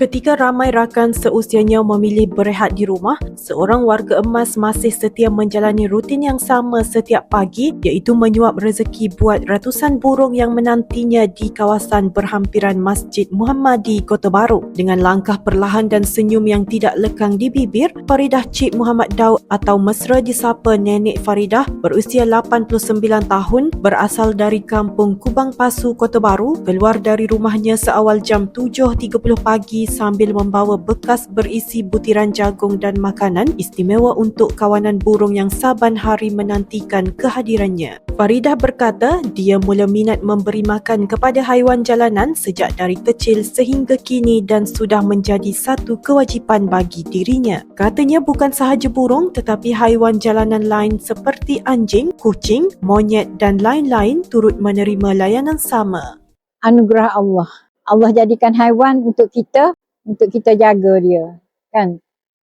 Ketika ramai rakan seusianya memilih berehat di rumah, seorang warga emas masih setia menjalani rutin yang sama setiap pagi iaitu menyuap rezeki buat ratusan burung yang menantinya di kawasan berhampiran Masjid Muhammadi Kota Baru. Dengan langkah perlahan dan senyum yang tidak lekang di bibir, Faridah Cik Muhammad Daud atau mesra disapa Nenek Faridah berusia 89 tahun berasal dari kampung Kubang Pasu Kota Baru keluar dari rumahnya seawal jam 7.30 pagi sambil membawa bekas berisi butiran jagung dan makanan istimewa untuk kawanan burung yang saban hari menantikan kehadirannya. Faridah berkata dia mula minat memberi makan kepada haiwan jalanan sejak dari kecil sehingga kini dan sudah menjadi satu kewajipan bagi dirinya. Katanya bukan sahaja burung tetapi haiwan jalanan lain seperti anjing, kucing, monyet dan lain-lain turut menerima layanan sama. anugerah Allah. Allah jadikan haiwan untuk kita, untuk kita jaga dia. Kan?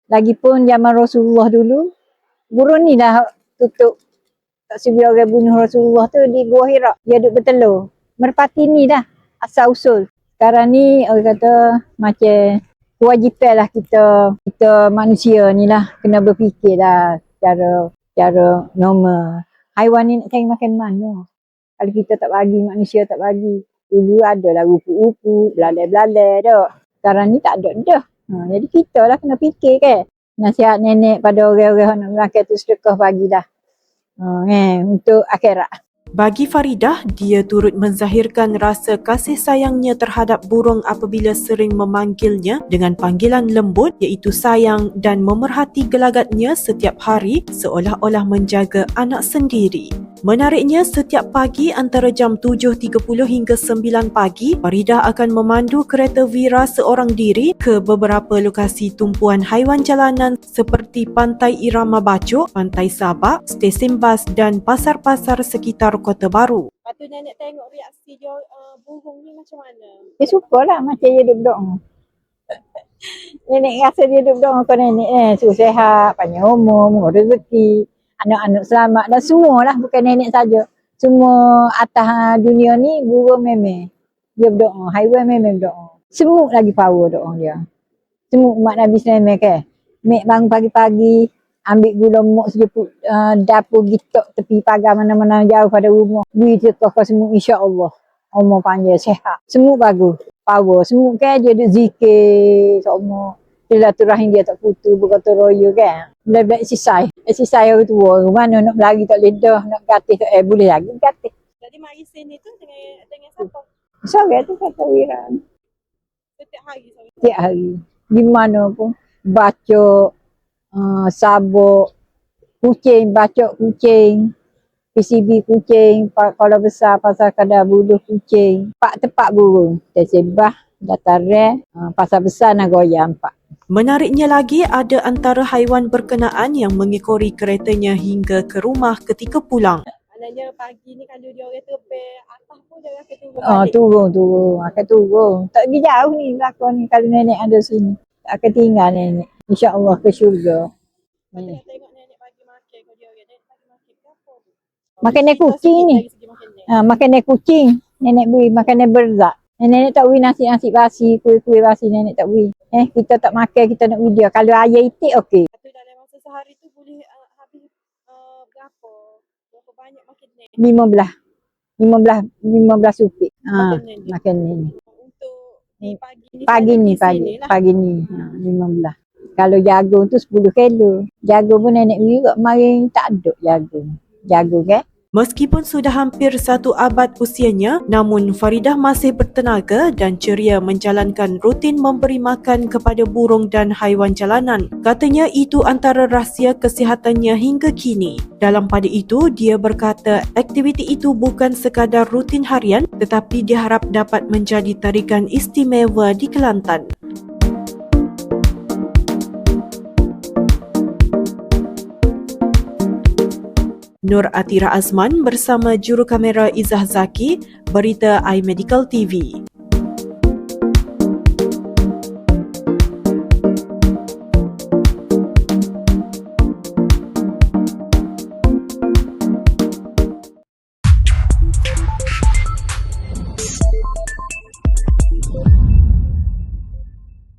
Lagipun zaman Rasulullah dulu, burung ni dah tutup tak sebi orang bunuh Rasulullah tu di Gua Hira. Dia duduk bertelur. Merpati ni dah asal usul. Sekarang ni orang kata macam kewajipan lah kita kita manusia ni lah kena berfikir lah cara cara normal. Haiwan ni nak cari makan mana? Kalau kita tak bagi, manusia tak bagi. Dulu ada lah rupu-rupu, belalai-belalai dah. Sekarang ni tak ada dah. Ha, jadi kita lah kena fikir ke. Nasihat nenek pada orang-orang yang nak makan tu sedekah bagilah. Ha, eh, untuk akhirat. Bagi Faridah, dia turut menzahirkan rasa kasih sayangnya terhadap burung apabila sering memanggilnya dengan panggilan lembut iaitu sayang dan memerhati gelagatnya setiap hari seolah-olah menjaga anak sendiri. Menariknya, setiap pagi antara jam 7.30 hingga 9 pagi, Faridah akan memandu kereta Vira seorang diri ke beberapa lokasi tumpuan haiwan jalanan seperti Pantai Irama Bacok, Pantai Sabak, stesen bas dan pasar-pasar sekitar Kota Baru. Tu nenek tengok reaksi dia uh, burung ni macam mana? Dia suka lah macam dia duduk berdoa. nenek rasa dia duduk berdoa ke nenek eh. Suruh sehat, panjang umur, murah rezeki, anak-anak selamat dan semua lah bukan nenek saja. Semua atas dunia ni burung meme. Dia berdoa, haiwan meme berdoa. Semut lagi power doa dia. Semut umat Nabi Sulaiman ke. Mek bangun pagi-pagi, ambil gula mok sejeput uh, dapur gitok tepi pagar mana-mana jauh pada rumah. Beri cekah ke semut insya-Allah. Umur panjang sehat. Semut bagus. Power. Semut kan dia duk zikir semua. Silaturahim dia tak putus berkata royo kan. Bila-bila exercise. Exercise orang tua. Mana nak berlari tak lidah, nak gatih tak eh boleh lagi gatih. Jadi mari sini tu dengan dengan siapa? Sore tu kata Wiran. Setiap hari sorry. Setiap hari. Di mana pun. Baca, uh, sabuk, kucing, baca kucing. PCB kucing, kalau besar pasal kadar buluh kucing. Pak tepat burung. Tersebah, datar rare, uh, pasal besar Nagoya empat. Menariknya lagi, ada antara haiwan berkenaan yang mengikori keretanya hingga ke rumah ketika pulang. Maknanya pagi ni kalau dia orang terbang atas pun dia akan turun Oh, balik. turun, turun. Akan turun. Tak pergi jauh ni belakang ni kalau nenek ada sini. Tak akan tinggal nenek. InsyaAllah ke syurga. Hmm. makan dia makan? Makanan kucing ni. Ha, makanan kucing. Nenek beri makanan berzak. Nenek tak beri nasi-nasi basi, kuih-kuih basi nenek tak beri. Eh, kita tak makan, kita nak beri dia. Kalau ayah itik, okey. Tu dalam masa sehari tu boleh uh, habis uh, berapa? Berapa banyak makan nenek? Lima belah. Lima belah, lima belah supik. Ha, Makan nenek. makan ni. Untuk ni pagi ni. Pagi ni, pagi. lah. Pagi ni. Ha, lima belah. Kalau jagung tu sepuluh kilo. Jagung pun nenek beri kat kemarin tak ada jagung. Jagung kan? Meskipun sudah hampir satu abad usianya, namun Faridah masih bertenaga dan ceria menjalankan rutin memberi makan kepada burung dan haiwan jalanan. Katanya itu antara rahsia kesihatannya hingga kini. Dalam pada itu, dia berkata aktiviti itu bukan sekadar rutin harian tetapi diharap dapat menjadi tarikan istimewa di Kelantan. Nur Atira Azman bersama juru kamera Izzah Zaki, berita iMedical TV.